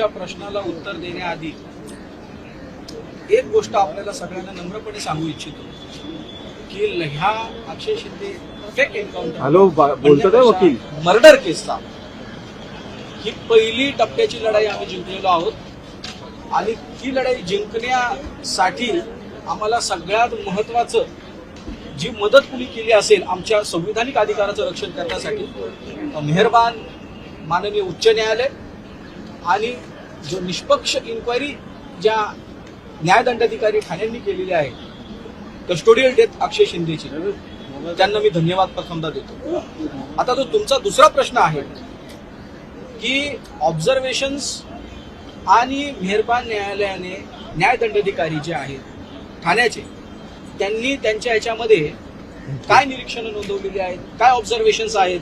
या प्रश्नाला उत्तर देण्याआधी एक गोष्ट आपल्याला सगळ्यांना नम्रपणे सांगू इच्छितो की ह्या Akshay Shinde fake encounter hello बोलतो वकील. मर्डर केसचा ही पहिली टप्प्याची लढाई आम्ही जिंकलेलो आहोत. आणि ही लढाई जिंकण्यासाठी आम्हाला सगळ्यात महत्वाचं जी मदत कुणी केली असेल आमच्या संविधानिक अधिकाराचं रक्षण करण्यासाठी मेहरबान माननीय उच्च न्यायालय आणि जो निष्पक्ष इन्क्वायरी ज्या न्यायदंडाधिकारी ठाण्यांनी केलेली आहे कस्टोडियल डेथ अक्षय शिंदेची त्यांना मी धन्यवाद प्रथमदा देतो. आता जो तुमचा दुसरा प्रश्न आहे की ऑब्झर्वेशन्स आणि मेहरबान न्यायालयाने न्यायदंडाधिकारी जे आहेत ठाण्याचे त्यांनी त्यांच्या याच्यामध्ये काय निरीक्षणं नोंदवलेली आहेत काय ऑब्झर्वेशन्स आहेत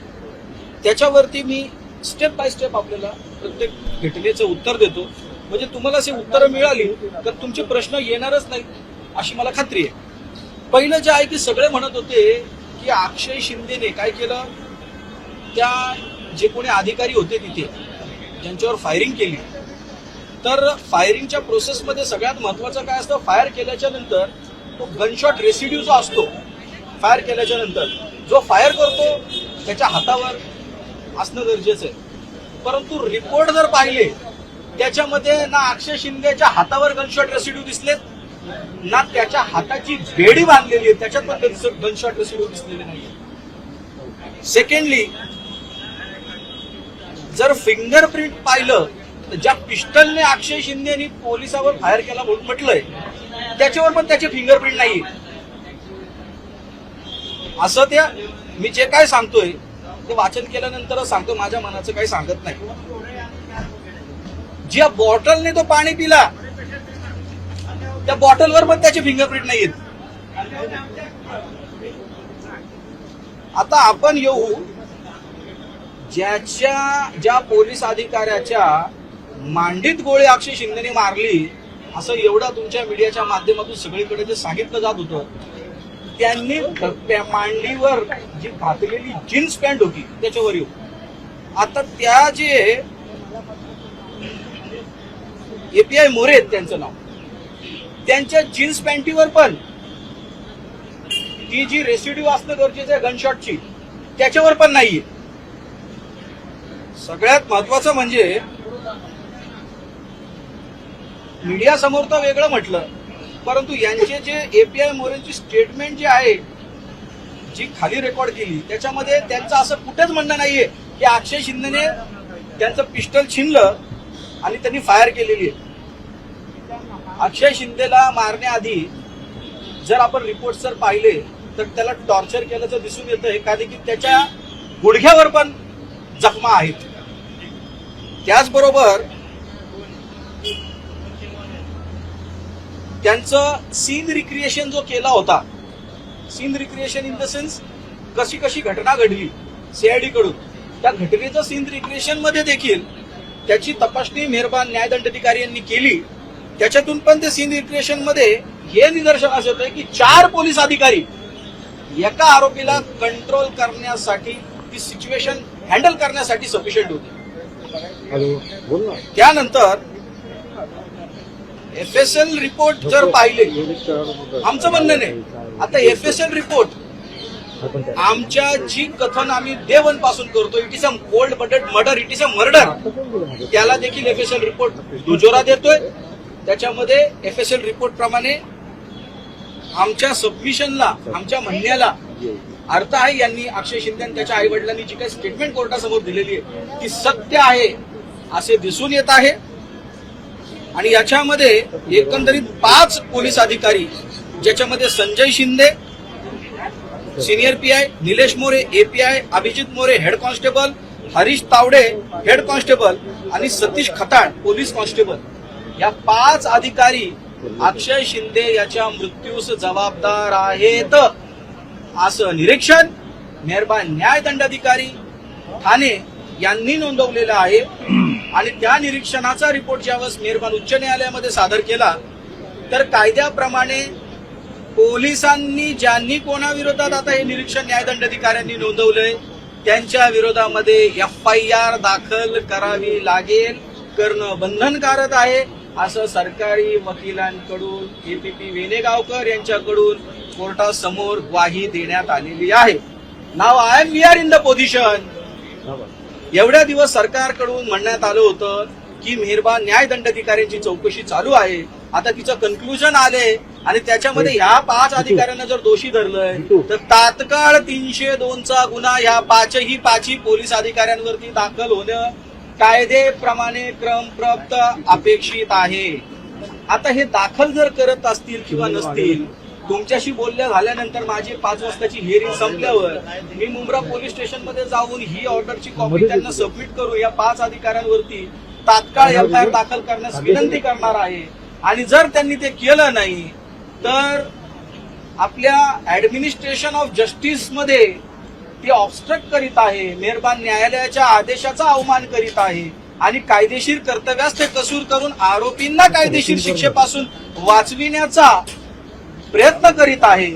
त्याच्यावरती मी स्टेप बाय स्टेप आपल्याला प्रत्येक घटनेचं उत्तर देतो. म्हणजे तुम्हाला अशी उत्तरं मिळाली तर तुमचे प्रश्न येणारच नाहीत अशी मला खात्री आहे. पहिलं जे आहे की सगळे म्हणत होते की अक्षय शिंदेने काय केलं? त्या जे कोणी अधिकारी होते तिथे ज्यांच्यावर फायरिंग केली. तर फायरिंगच्या प्रोसेसमध्ये सगळ्यात महत्वाचं काय असतं? फायर केल्याच्यानंतर तो गनशॉट रेसिड्यू जो असतो फायर केल्याच्यानंतर जो फायर करतो त्याच्या हातावर असणं गरजेचं आहे. परंतु रिपोर्ट जर पाहिले त्याच्यामध्ये ना अक्षय शिंदेच्या हातावर गनशॉट रेसिड्यू दिसलेत ना त्याच्या हाताची बेडी बांधलेली आहे. त्याच्यात पण गनशॉट रेसिड्यू दिसलेले नाहीये. सेकंडली जर फिंगरप्रिंट पाहिलं तर ज्या पिस्टलने अक्षय शिंदेनी पोलिसावर फायर केला म्हणून म्हटलंय त्याच्यावर पण त्याचे फिंगरप्रिंट नाही असं त्या मी जे काय सांगतोय ते वाचन केल्यानंतर सांगतो माझ्या मनाचं काही सांगत नाही. ज्या बॉटलने तो पाणी पिला त्या बॉटलवर पण त्याचे फिंगरप्रिंट नाहीयेत आता आपण येऊ ज्याच्या ज्या पोलीस अधिकाऱ्याच्या मांडीत गोळी अक्षय शिंदेने मारली असं एवढं तुमच्या मीडियाच्या माध्यमातून सगळीकडे जे सांगितलं जात होतं त्यांनी मांडीवर जी घातलेली जीन्स पॅन्ट होती त्याच्यावर येऊ. आता त्या जे एपीआय मोरे आहेत त्यांचं नाव. त्यांच्या जीन्स पॅन्टीवर पण ती जी रेसिड्यू असणं गरजेचं आहे गनशॉटची त्याच्यावर पण नाहीये. सगळ्यात महत्वाचं म्हणजे मीडिया समोर तर वेगळं म्हटलं. परंतु यांचे जे एपीआय मोरेंची स्टेटमेंट जी आहे जी खाली रेकॉर्ड केली त्याच्यामध्ये त्यांचं असं कुठेच म्हणणं नाहीये की अक्षय शिंदेने त्यांचं पिस्टल छिनलं आणि त्यांनी फायर केलेली आहे. अक्षय शिंदेला मारण्याआधी जर आपण रिपोर्ट जर पाहिले तर त्याला टॉर्चर केल्याचं दिसून येतं का की त्याच्या गुडघ्यावर पण जखमा आहेत. त्याचबरोबर त्यांचं सीन रिक्रिएशन जो केला होता scene recreation in the sense कशी कशी घटना घडली सीआयडी कडून. त्या घटनेचं सीन रिक्रिएशनमध्ये देखील त्याची तपासणी मेहरबान न्यायदंडाधिकारी यांनी केली. त्याच्यातून पण ते सीन रिक्रिएशनमध्ये हे निदर्शनास येत आहे की चार पोलीस अधिकारी एका आरोपीला कंट्रोल करण्यासाठी ती सिच्युएशन हँडल करण्यासाठी सफिशियंट होती. त्यानंतर एफ एस एल रिपोर्ट जर पाहिले आमचं म्हणणं नाही. आता एफ एस एल रिपोर्ट आमच्या जी कथन आम्ही डे वनपासून करतो it is a cold blooded murder it is a murder. त्याला देखील एफ एस एल रिपोर्ट दुजोरा देतोय. त्याच्यामध्ये एफ एस एल रिपोर्ट प्रमाणे आमच्या सबमिशनला आमच्या म्हणण्याला अर्थ आहे. यांनी अक्षय शिंदे आणि त्याच्या आई वडिलांनी जी काही स्टेटमेंट कोर्टासमोर दिलेली आहे ती सत्य आहे असे दिसून येत आहे. आणि याच्यामध्ये एकंदरीत पाच पोलीस अधिकारी ज्याच्यामध्ये Sanjay Shinde senior PI Nilesh More API Abhijit More head constable Harish Tawde head constable आणि सतीश खताड पोलीस कॉन्स्टेबल. या पाच अधिकारी अक्षय शिंदे याच्या मृत्यूस जबाबदार आहेत. असं निरीक्षण मेहरबान न्यायदंडाधिकारी ठाणे यांनी नोंदवलेलं आहे. आणि त्या निरीक्षणाचा रिपोर्ट ज्यावेळेस मेहरबान उच्च न्यायालयामध्ये सादर केला तर कायद्याप्रमाणे पोलिसांनी ज्यांनी कोणाविरोधात आता हे निरीक्षण न्यायदंडाधिकाऱ्यांनी नोंदवलंय त्यांच्या विरोधामध्ये एफ आय आर दाखल करावी लागेल करणं बंधनकारक आहे असं सरकारी वकिलांकडून एपीपी वेनेगावकर यांच्याकडून कोर्टासमोर ग्वाही देण्यात आलेली आहे. नाव I am we are in the position एवढ्या दिवस सरकारकडून म्हणण्यात आलं होतं की मेहरबान न्याय दंडाधिकाऱ्यांची चौकशी चालू आहे. आता तिचं कन्क्लुजन आले आणि त्याच्यामध्ये ह्या पाच अधिकाऱ्यांना जर दोषी धरलंय तर तात्काळ तीनशे दोनचा गुन्हा ह्या पाचही पाचही पोलीस अधिकाऱ्यांवरती दाखल होणं कायदेप्रमाणे क्रमप्राप्त अपेक्षित आहे. आता हे दाखल जर करत असतील किंवा नसतील तुमच्याशी बोलल्या झाल्यानंतर माझी पाच वाजताची हिअरिंग संपल्यावर मी मुंब्रा पोलीस स्टेशनमध्ये जाऊन ही ऑर्डरची कॉपी त्यांना सबमिट करू या पाच अधिकाऱ्यांवरती तात्काळ एफ आय आर दाखल करण्यास विनंती करणार आहे. आणि जर त्यांनी ते केलं नाही तर आपल्या ऍडमिनिस्ट्रेशन ऑफ जस्टिसमध्ये ते ऑब्स्ट्रक्ट करीत आहे मेहरबान न्यायालयाच्या आदेशाचा अवमान करीत आहे आणि कायदेशीर कर्तव्यास ते कसूर करून आरोपींना कायदेशीर शिक्षेपासून वाचविण्याचा प्रयत्न करीत आहे.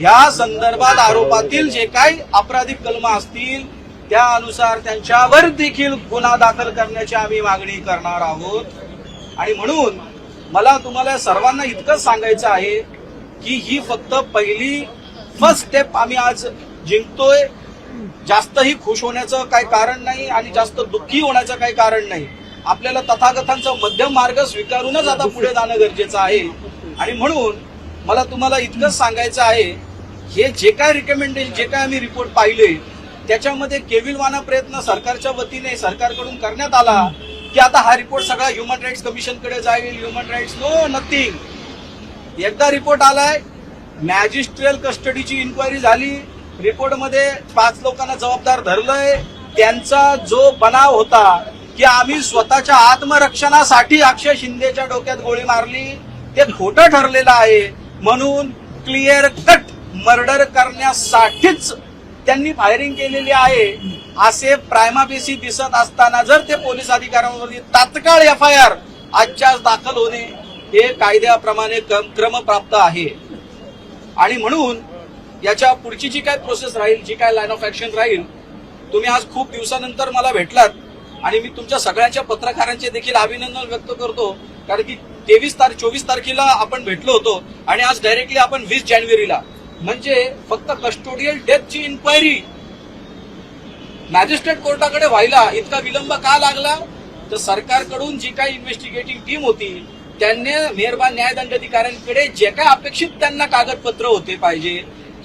या संदर्भात आरोपातील जे काही आपराधिक कलम असतील त्यानुसार त्यांच्यावर देखील गुन्हा दाखल करण्याची आम्ही मागणी करणार आहोत. आणि म्हणून मला तुम्हाला सर्वांना इतकंच सांगायचं आहे की ही फक्त पहिली फर्स्ट स्टेप आम्ही आज जिंकतोय. जास्तही खुश होण्याचं काही कारण नाही आणि जास्त दुःखी होण्याचं काही कारण नाही. आपल्याला तथागतांचा मध्यम मार्ग स्वीकारूनच आता पुढे जाणं गरजेचं आहे. आणि म्हणून मला तुम्हाला इतकंच सांगायचं आहे हे जे काय रिकमेंडेशन जे काय आम्ही रिपोर्ट पाहिले त्याच्यामध्ये केविलवाना प्रयत्न सरकारच्या वतीने सरकारकडून करण्यात आला की आता हा रिपोर्ट सगळा ह्युमन राईट्स कमिशनकडे जाईल ह्युमन राईट्स नो नथिंग एकदा रिपोर्ट आलाय मॅजिस्ट्रियल कस्टडीची इन्क्वायरी झाली रिपोर्टमध्ये पाच लोकांना जबाबदार धरलंय त्यांचा जो बनाव होता की आम्ही स्वतःच्या आत्मरक्षणासाठी अक्षय शिंदेच्या डोक्यात गोळी मारली ते खोटं ठरलेलं आहे. म्हणून क्लिअर कट मर्डर करण्यासाठीच त्यांनी फायरिंग केलेली आहे. असे प्रायमाबेसी दिसत असताना जर ते पोलीस अधिकाऱ्यांवरती तात्काळ एफ आय आर आजच्या आज दाखल होणे हे कायद्याप्रमाणे क्रमप्राप्त आहे. आणि म्हणून याच्या पुढची जी काय प्रोसेस राहील जी काय लाईन ऑफ ऍक्शन राहील तुम्ही आज खूप दिवसानंतर मला भेटलात. आणि मी तुमच्या सगळ्यांच्या पत्रकारांचे देखील अभिनंदन व्यक्त करतो. कारण की तेवीस तारीख चोवीस तारखेला आपण भेटलो होतो आणि आज डायरेक्टली आपण वीस जानेवारीला. म्हणजे फक्त कस्टोडियल डेथची इन्क्वायरी मॅजिस्ट्रेट कोर्टाकडे व्हायला इतका विलंब का लागला? तर सरकारकडून जी काही इन्व्हेस्टिगेटिंग टीम होती त्यांनी मेहरबान न्यायदंडाधिकाऱ्यांकडे जे काय अपेक्षित त्यांना कागदपत्र होते पाहिजे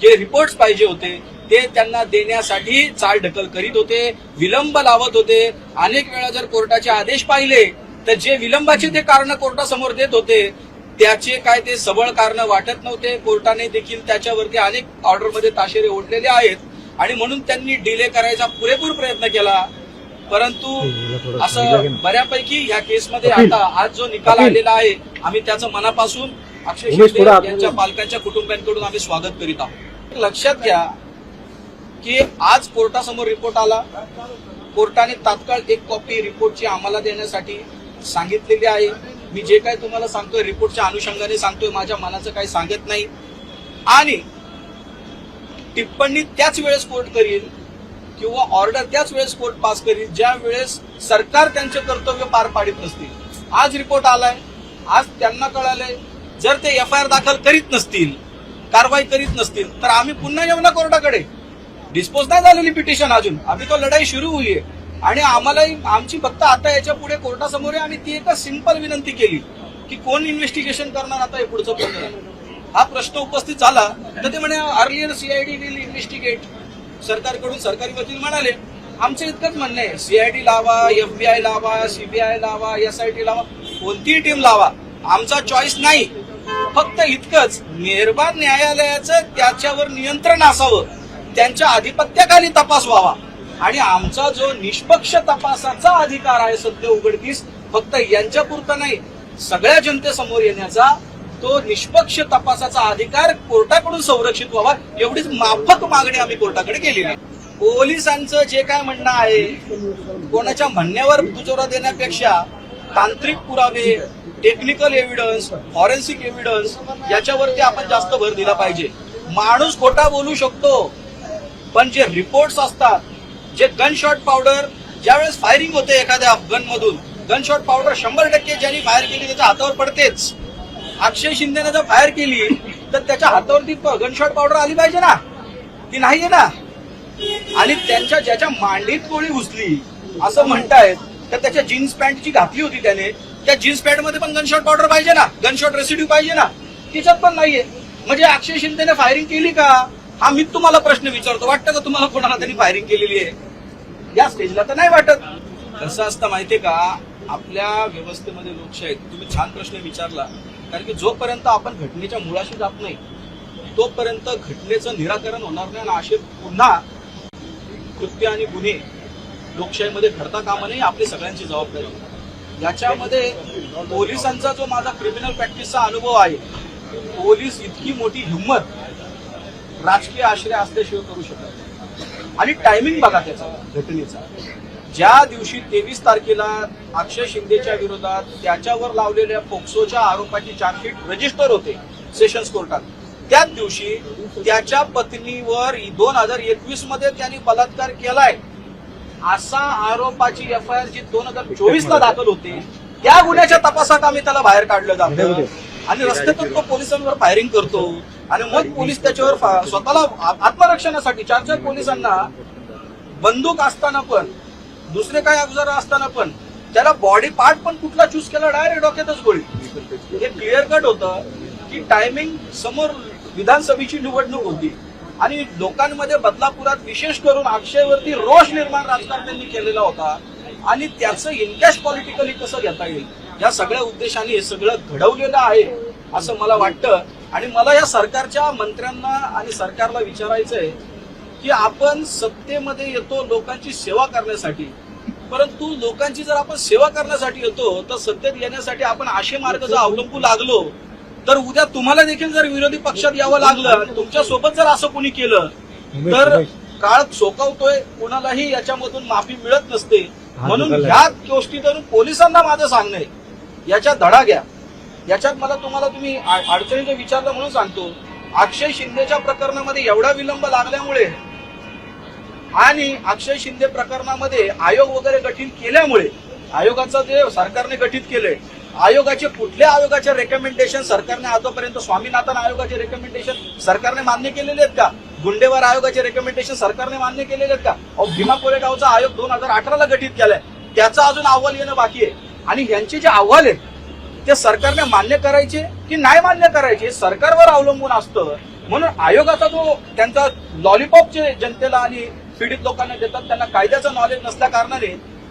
जे रिपोर्ट्स पाहिजे होते ते त्यांना देण्यासाठी चाल ढकल करीत होते विलंब लावत होते. अनेक वेळा जर कोर्टाचे आदेश पाहिले तर जे विलंबाचे ते कारण कोर्टासमोर देत होते त्याचे काय ते सबळ कारण वाटत नव्हते. कोर्टाने देखील त्याच्यावरती अनेक ऑर्डरमध्ये ताशेरे ओढलेले आहेत. आणि म्हणून त्यांनी डिले करायचा पुरेपूर प्रयत्न केला. परंतु असं बऱ्यापैकी ह्या केसमध्ये आता आज जो निकाल आलेला आहे आम्ही त्याचं मनापासून अक्षय शिंदे यांच्या पालकांच्या कुटुंबियांकडून आम्ही स्वागत करीत आहोत. लक्षात घ्या की आज कोर्टासमोर रिपोर्ट आला. कोर्टाने तात्काळ एक कॉपी रिपोर्टची आम्हाला देण्यासाठी सांगितलेली आहे. मी जे काय तुम्हाला सांगतोय रिपोर्टच्या अनुषंगाने सांगतोय माझ्या मनाचं काही सांगत नाही. आणि टिप्पणी त्याच वेळेस कोर्ट करील किंवा ऑर्डर त्याच वेळेस कोर्ट पास करील ज्या वेळेस सरकार त्यांचे कर्तव्य पार पाडित नसतील. आज रिपोर्ट आलाय आज त्यांना कळालंय जर ते एफ आय आर दाखल करीत नसतील कारवाई करीत नसतील तर आम्ही पुन्हा येऊ ना कोर्टाकडे. डिस्पोज नाही झालेली पिटिशन अजून. आम्ही तो लढाई सुरू होईल आहे आणि आम्हालाही आमची फक्त आता याच्यापुढे कोर्टासमोर आहे आम्ही ती एका सिंपल विनंती केली की कोण इन्व्हेस्टिगेशन करणार आता हे पुढचं प्रकरण? हा प्रश्न उपस्थित झाला तर ते म्हणे अर्लियर सीआयडी विल इन्व्हेस्टिगेट सरकारकडून सरकारी वकील म्हणाले आमचं इतकंच म्हणणं आहे सीआयडी लावा एफबीआय लावा सीबीआय लावा एसआयटी लावा कोणतीही टीम लावा. आमचा चॉईस नाही. फक्त इतकंच. मेहरबान न्यायालयाचं त्याच्यावर नियंत्रण असावं. त्यांच्या आधिपत्याखाली तपास व्हावा आणि आमचा जो निष्पक्ष तपासाचा अधिकार आहे सध्या उघडकीस फक्त यांच्यापुरता नाही सगळ्या जनतेसमोर येण्याचा तो निष्पक्ष तपासाचा अधिकार कोर्टाकडून संरक्षित व्हावा एवढीच माफक मागणी आम्ही कोर्टाकडे केली आहे पोलिसांचं जे काय म्हणणं आहे कोणाच्या म्हणण्यावर दुजोरा देण्यापेक्षा तांत्रिक पुरावे टेक्निकल एव्हिडन्स फॉरेन्सिक एव्हिडन्स याच्यावरती आपण जास्त भर दिला पाहिजे. माणूस खोटा बोलू शकतो पण जे रिपोर्ट्स असतात जे गनशॉट पावडर ज्यावेळेस फायरिंग होते एखाद्या अफगन मधून गनशॉट पावडर शंभर टक्के ज्यांनी फायर केली त्याच्या हातावर पडतेच. अक्षय शिंदेने जर फायर केली तर त्याच्या हातावरती गनशॉट पावडर आली पाहिजे ना? ती नाहीये ना? आणि त्यांच्या ज्याच्या मांडीत गोळी घुसली असं म्हणतायत तर त्याच्या जीन्स पॅन्ट जी घातली होती त्याने त्या जीन्स पॅन्टमध्ये पण गनशॉट पावडर पाहिजे ना? गनशॉट रेसिड्यू पाहिजे ना? तिच्यात पण नाहीये. म्हणजे अक्षय शिंदेने फायरिंग केली का? हा मी तुम्हाला प्रश्न विचारतो. वाटतं का तुम्हाला कोणाला त्यांनी फायरिंग केलेली आहे? या स्टेजला तर नाही वाटत. कसं असतं माहितीये का? आपल्या व्यवस्थेमध्ये लोकशाहीत तुम्ही छान प्रश्न विचारला. कारण की जोपर्यंत आपण घटनेच्या मुळाशी जात नाही तोपर्यंत घटनेचं निराकरण होणार नाही आणि असे पुन्हा कृत्य आणि गुन्हे लोकशाहीमध्ये घडता कामा नाही आपली सगळ्यांची जबाबदारी. याच्यामध्ये पोलिसांचा जो माझा क्रिमिनल प्रॅक्टिसचा अनुभव आहे पोलीस इतकी मोठी हिंमत राजकीय आश्रय असल्याशिवाय करू शकत. आणि टायमिंग बघा त्याचा घटनेचा. ज्या दिवशी तेवीस तारखेला अक्षय शिंदेच्या विरोधात त्याच्यावर लावलेल्या पोक्सोच्या आरोपाची चार्जशीट रजिस्टर होते सेशन्स कोर्टात त्याच दिवशी त्याच्या पत्नीवर दोन हजार एकवीसमध्ये त्यांनी बलात्कार केलाय. असा आरोपाची एफ आय आर जी दोन हजार चोवीस ला दाखल होते त्या गुन्ह्याच्या तपासात आम्ही त्याला बाहेर काढलं जातं. आणि रस्त्यातून तो पोलिसांवर फायरिंग करतो. आणि मग पोलीस त्याच्यावर स्वतःला आत्मरक्षणासाठी चार चार पोलिसांना बंदूक असताना पण दुसरे काही अवजार असताना पण त्याला बॉडी पार्ट पण कुठला चूज केला डायरेक्ट डोक्यातच गोळी. हे क्लिअर कट होतं की टायमिंग समोर विधानसभेची निवडणूक होती. आणि लोकांमध्ये बदलापुरात विशेष करून अक्षयवरती रोष निर्माण राजकारण्यांनी केलेला होता. आणि त्याचं इनकॅश पॉलिटिकली कसं घेता येईल? या सगळ्या उद्देशाने हे सगळं घडवलेलं आहे असं मला वाटतं. आणि मला या सरकारच्या मंत्र्यांना आणि सरकारला विचारायचं आहे की आपण सत्तेमध्ये येतो लोकांची सेवा करण्यासाठी. परंतु लोकांची जर आपण सेवा करण्यासाठी येतो तर सत्तेत येण्यासाठी आपण असे मार्ग जर अवलंबू लागलो तर उद्या तुम्हाला देखील जर विरोधी पक्षात यावं लागलं तुमच्यासोबत जर असं कोणी केलं तर काळ चोकावतोय कोणालाही याच्यामधून माफी मिळत नसते. म्हणून ह्या गोष्टीतून पोलिसांना माझं सांगणं आहे. याच्या धडा घ्या. याच्यात मला तुम्हाला तुम्ही अडचणीचं विचारलं म्हणून सांगतो. अक्षय शिंदेच्या प्रकरणामध्ये एवढा विलंब लागल्यामुळे आणि अक्षय शिंदे प्रकरणामध्ये आयोग वगैरे गठीत केल्यामुळे आयोगाचं जे सरकारने गठीत केलंय आयोगाचे कुठल्या आयोगाचे रेकमेंडेशन सरकारने आतापर्यंत स्वामीनाथन आयोगाचे रेकमेंडेशन सरकारने मान्य केलेले आहेत का? गुंडेवार आयोगाचे रेकमेंडेशन सरकारने मान्य केलेले आहेत का? अहो भीमा कोरेगावचा आयोग दोन हजार अठराला गठीत केलाय. त्याचा अजून अहवाल येणं बाकी आहे. आणि यांचे जे अहवाल आहेत ते सरकारने मान्य करायचे की नाही मान्य करायचे सरकारवर अवलंबून असतं. म्हणून आयोगाचा जो त्यांचा लॉलीपॉप जे जनतेला आणि पीडित लोकांना देतात त्यांना कायद्याचं नॉलेज नसल्या कारणाने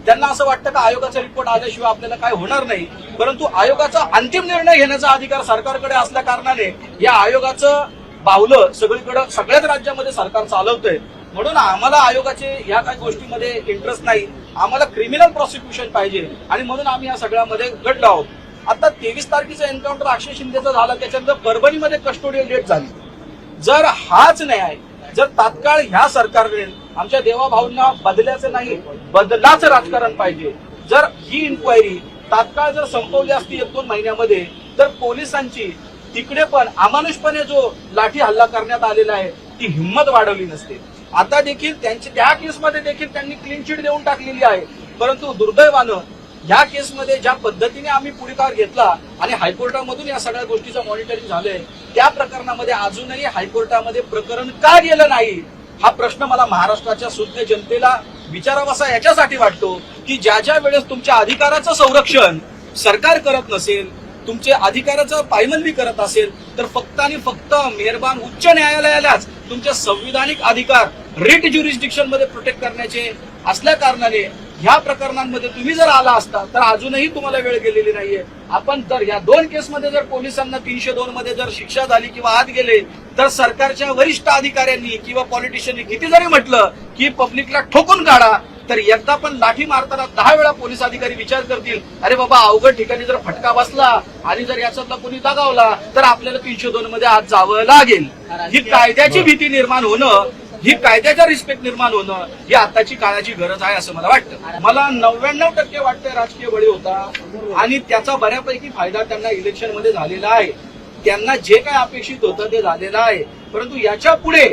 त्यांना असं वाटतं का आयोगाचा रिपोर्ट आल्याशिवाय आपल्याला काय होणार नाही. परंतु आयोगाचा अंतिम निर्णय घेण्याचा अधिकार सरकारकडे असल्या कारणाने या आयोगाचं बाहुलं सगळीकडे सगळ्याच राज्यामध्ये सरकार चालवतंय. म्हणून आम्हाला आयोगाचे ह्या काही गोष्टीमध्ये इंटरेस्ट नाही. आम्हाला क्रिमिनल प्रॉसिक्युशन पाहिजे. आणि म्हणून आम्ही या सगळ्यामध्ये घडलो आहोत. आता तेवीस तारखेचं एन्काउंटर अक्षय शिंदेचं झालं त्याच्यानंतर परभणीमध्ये कस्टोडियल डेट झाली. जर हाच न्याय जर तात्काळ ह्या सरकारने आमच्या देवाभाऊंना बदल्याचं नाही बदलाचं राजकारण पाहिजे जर ही इन्क्वायरी तात्काळ जर संपवली असती एक दोन महिन्यामध्ये तर पोलिसांची तिकडे पण अमानुषपणे जो लाठी हल्ला करण्यात आलेला आहे ती हिंमत वाढवली नसते. आता देखील त्यांची त्या केसमध्ये देखील त्यांनी क्लीन चिट देऊन टाकलेली आहे. परंतु दुर्दैवानं या केसमध्ये ज्या पद्धतीने आम्ही पुढाकार घेतला आणि हायकोर्टामधून या सगळ्या गोष्टीचं मॉनिटरिंग झालंय त्या प्रकरणामध्ये अजूनही हायकोर्टामध्ये प्रकरण का गेलं नाही? हा प्रश्न मला महाराष्ट्राच्या सुज्ञ जनतेला विचारावासा याच्यासाठी वाटतो की ज्या ज्या वेळेस तुमच्या अधिकाराचं संरक्षण सरकार करत नसेल तुमचे अधिकाराचं पायमल्ली करत असेल तर फक्त आणि फक्त मेहरबान उच्च न्यायालयालाच तुमचे संविधानिक अधिकार रिट ज्युरिस्डिक्शनमध्ये प्रोटेक्ट करण्याचे असल्या कारणाने ह्या प्रकरणांमध्ये तुम्ही जर आला असता तर अजूनही तुम्हाला वेळ गेलेली नाहीये. आपण जर या दोन केसमध्ये जर पोलिसांना तीनशे दोन मध्ये जर शिक्षा झाली किंवा आत गेले तर सरकारच्या वरिष्ठ अधिकाऱ्यांनी किंवा पॉलिटिशियननी किती जरी म्हटलं की पब्लिकला ठोकून काढा तर एकदा पण लाठी मारताना दहा वेळा पोलीस अधिकारी विचार करतील अरे बाबा अवघड ठिकाणी जर फटका बसला आणि जर याच्यातला कोणी दगावला तर आपल्याला तीनशे दोन मध्ये आज जावं लागेल. ही कायद्याची भीती निर्माण होणं ही कायद्याचा रिस्पेक्ट निर्माण होणं ही आताची काळाची गरज आहे असं मला वाटतं. मला नव्याण्णव टक्के वाटतं राजकीय बळी होता आणि त्याचा बऱ्यापैकी फायदा त्यांना इलेक्शनमध्ये झालेला आहे. त्यांना जे काय अपेक्षित होतं ते झालेलं आहे. परंतु याच्यापुढे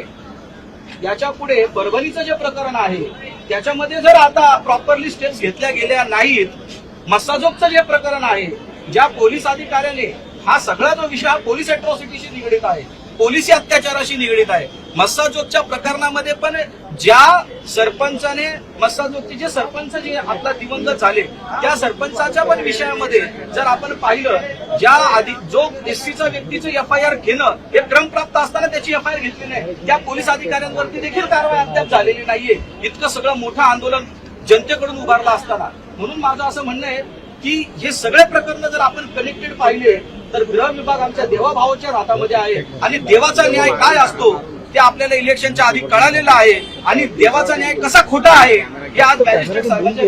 याच्यापुढे परभणीचं जे प्रकरण आहे त्याच्यामध्ये जर आता प्रॉपरली स्टेप्स घेतल्या गेल्या नाहीत मस्साजोगचं जे प्रकरण आहे ज्या पोलीस अधिकाऱ्याने हा सगळा जो विषय हा पोलीस अट्रॉसिटीशी निगडीत आहे पोलिसी अत्याचाराशी निगडीत आहे मस्साजोगच्या प्रकरणामध्ये पण ज्या सरपंचाने मस्साजोगचे जे सरपंच जे आपला दिवंगत झाले त्या सरपंचाच्या पण विषयामध्ये जर आपण पाहिलं ज्या आधी जो एससीचा व्यक्तीचं एफ आय आर घेणं हे क्रमप्राप्त असताना त्याची एफ आय आर घेतली नाही. त्या पोलीस अधिकाऱ्यांवरती देखील कारवाई अद्याप झालेली नाहीये. इतकं सगळं मोठं आंदोलन जनतेकडून उभारलं असताना. म्हणून माझं असं म्हणणं आहे की हे सगळे प्रकरण जर आपण कनेक्टेड पाहिले तर गृह विभाग आमच्या देवाभावाच्या हातामध्ये आहे. आणि देवाचा न्याय काय असतो? ते आपल्याला इलेक्शनच्या आधी कळालेलं आहे. आणि देवाचा न्याय कसा खोटा आहे हे आज मॅजिस्ट्रेट साहेबांच्या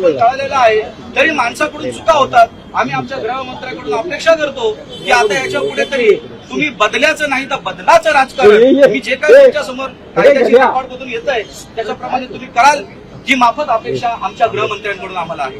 कळालेलं आहे. तरी माणसाकडून चुका होतात. आम्ही आमच्या गृहमंत्र्याकडून अपेक्षा करतो की आता याच्यापुढे तरी तुम्ही बदल्याचं नाही तर बदलाचं राजकारण. मी जे काही तुमच्यासमोर कायद्याची रेकॉर्ड मधून येत आहे त्याच्याप्रमाणे तुम्ही कराल ही माफत अपेक्षा आमच्या गृहमंत्र्यांकडून आम्हाला आहे.